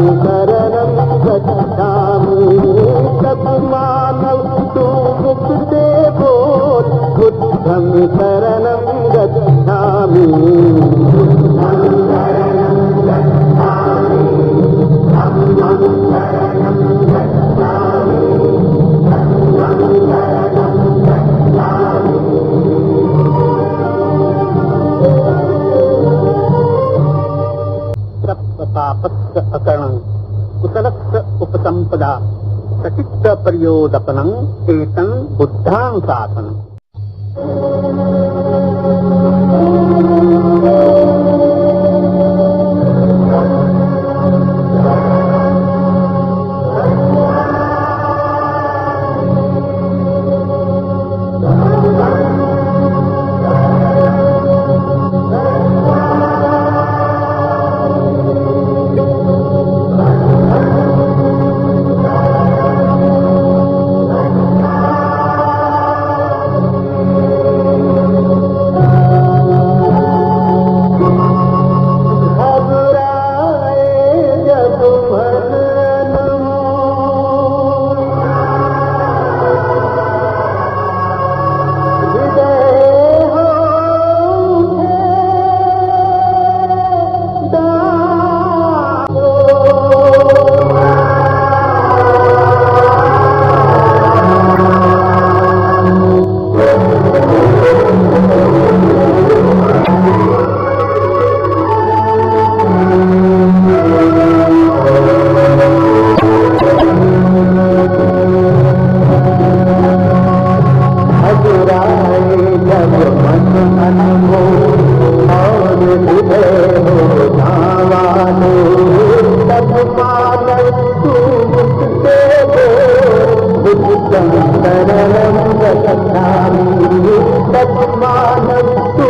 शरणं गच्छामि सपमानव तु मुक्ते बोल बुद्धं शरणं गच्छामि अकरणं कुशलस्य उपसम्पदा सचित्त प्रयोदपनं एतं बुद्धां साधनम् ಮಾನತ್ತು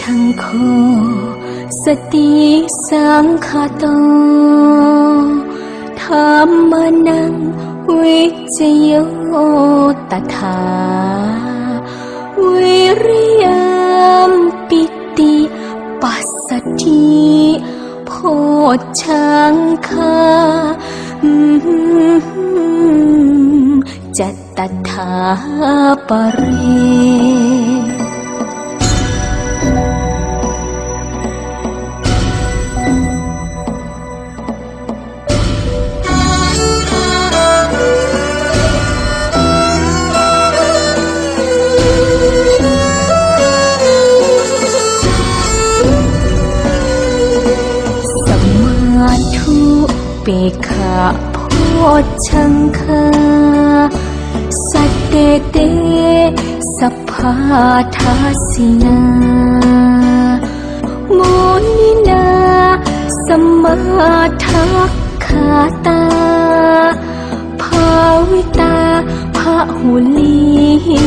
ชังโค สติสังคาโตธรรมนังวิจโยตถา วิริยมปิติปัสสติโพชังคาอืมจัตตถาปเร โพชังคาสัตเตเตสัพพาทาสินาโมนินาสมาทักขาตาภาวิตาภาหุลี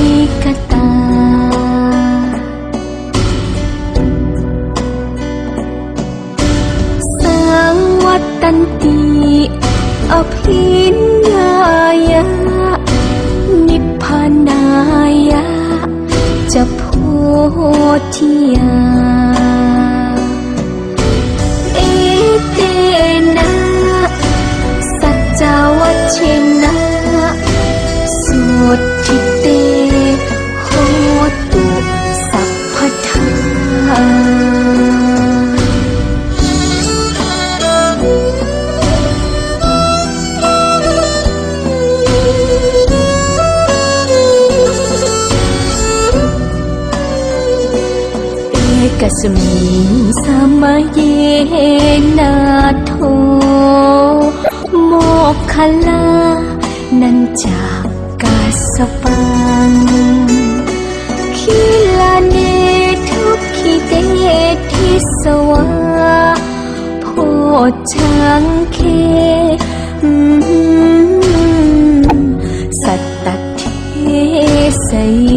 ชเชนะสุทิเตโหตุสัพพทาเอกสมิงสมัยเยนาโทโมกขลานัน จากกาสปังคิลาเนทุกขิเตทิสวาโพชังเคอืมสัตตเทสย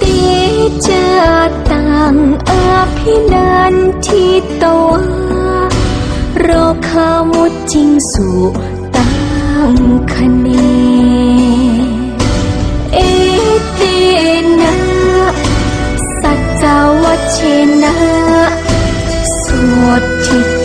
ติจตังอภินันทิตวา โรคามุจริงสู่ตังคะเนเอเตนะสัจจวัชเชนะสวดทิ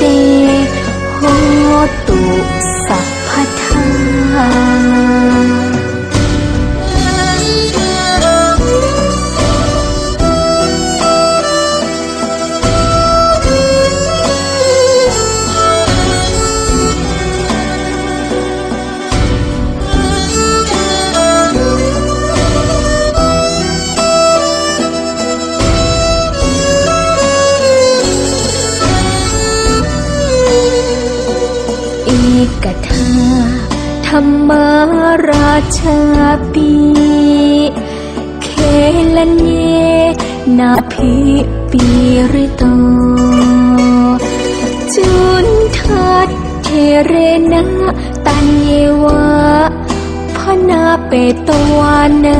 กทาธรรมาราชาปีเคลนเยนาภิปีริโตจุนทัดเทเรนะตันเยวะพนาเปตวานะ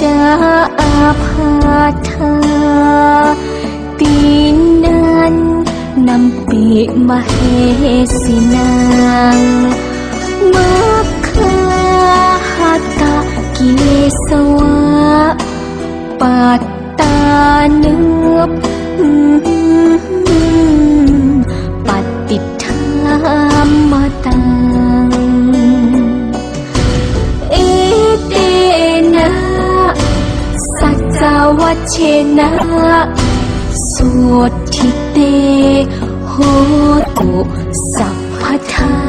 จาอาภาธาตีนั้นนำปีมาเหสินังมัคคาหัตะกิเลสวะปัตตานึบ เชนะสวดทิเตโหตุสัพพทา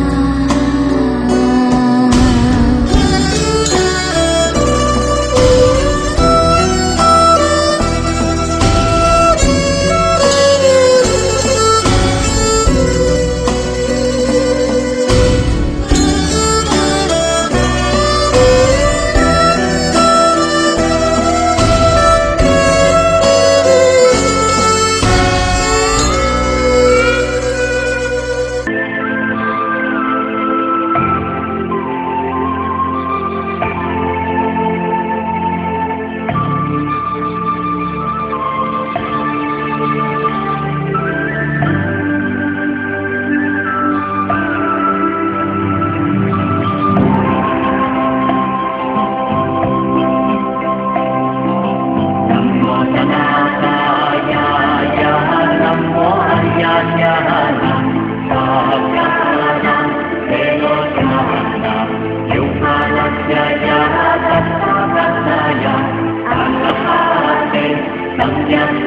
Thank you.